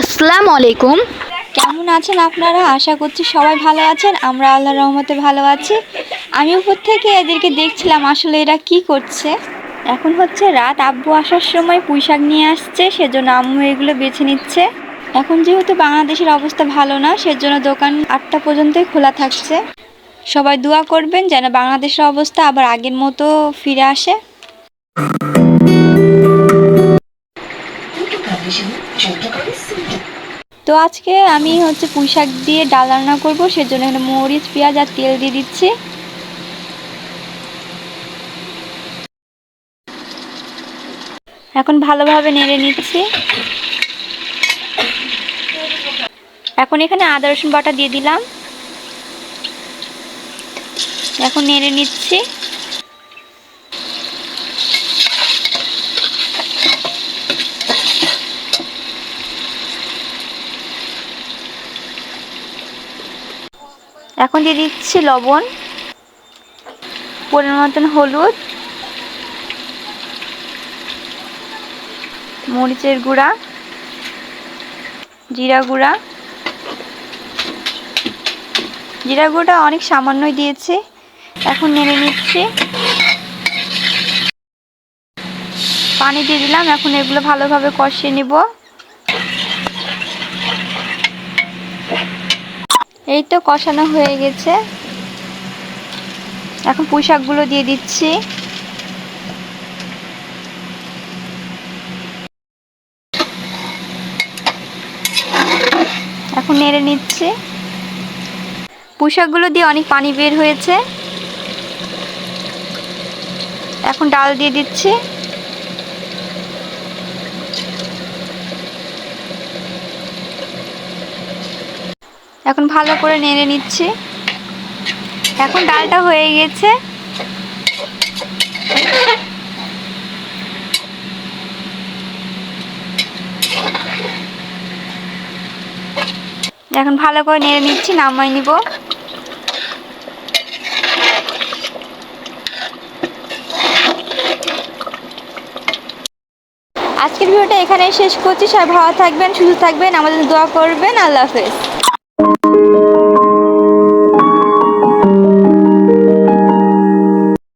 আসসালামু আলাইকুম। কেমন আছেন আপনারা? আশা করছি সবাই ভালো আছেন। আমরা আল্লাহর রহমতে ভালো আছি। আমি উপর থেকে এদেরকে দেখছিলাম আসলে এরা কি করছে। এখন হচ্ছে রাত। আব্বু আসার সময় পুঁই শাক নিয়ে আসছে, সেজন্য আম্মু এগুলো বেছে নিচ্ছে। এখন যেহেতু বাংলাদেশের অবস্থা ভালো না, সেজন্য দোকান আটটা পর্যন্তই খোলা থাকছে। সবাই দোয়া করবেন যেন বাংলাদেশের অবস্থা আবার আগের মতো ফিরে আসে। তো আজকে আমি হচ্ছে পুঁই শাক দিয়ে ডাল রান্না করব, সেজন্য এখানে মরিচ, পেঁয়াজ আর তেল দিয়ে দিচ্ছি। এখন ভালোভাবে নেড়ে নিচ্ছি। এখন এখানে আদা, রসুন বাটা দিয়ে দিলাম। এখন নেড়ে নিচ্ছি। এখন দিয়ে দিচ্ছি লবণ, পরিমাণ মতন হলুদ, মরিচের গুঁড়া, জিরা গুঁড়া। জিরা গুঁড়া অনেক সামান্যই দিয়েছি, এখন নেড়ে নিচ্ছি। পানি দিয়ে দিলাম, এখন এগুলো ভালোভাবে কষিয়ে নিব। এই তো কষানো হয়ে গেছে। এখন পুঁই শাকগুলো দিয়ে দিচ্ছি। এখন নেড়ে নিচ্ছি। পুঁই শাকগুলো দিয়ে অনেক পানি বের হয়েছে। এখন ডাল দিয়ে দিচ্ছি। এখন ভালো করে নেড়ে নিচ্ছি। এখন ডালটা হয়ে গেছে। এখন ভালো করে নেড়ে নিচ্ছি নামাই নিব। আজকের ভিডিওটা এখানেই শেষ করছি। সবাই ভালো থাকবেন, সুস্থ থাকবেন। আমাদের দোয়া করবেন। আল্লাহ হাফেজ।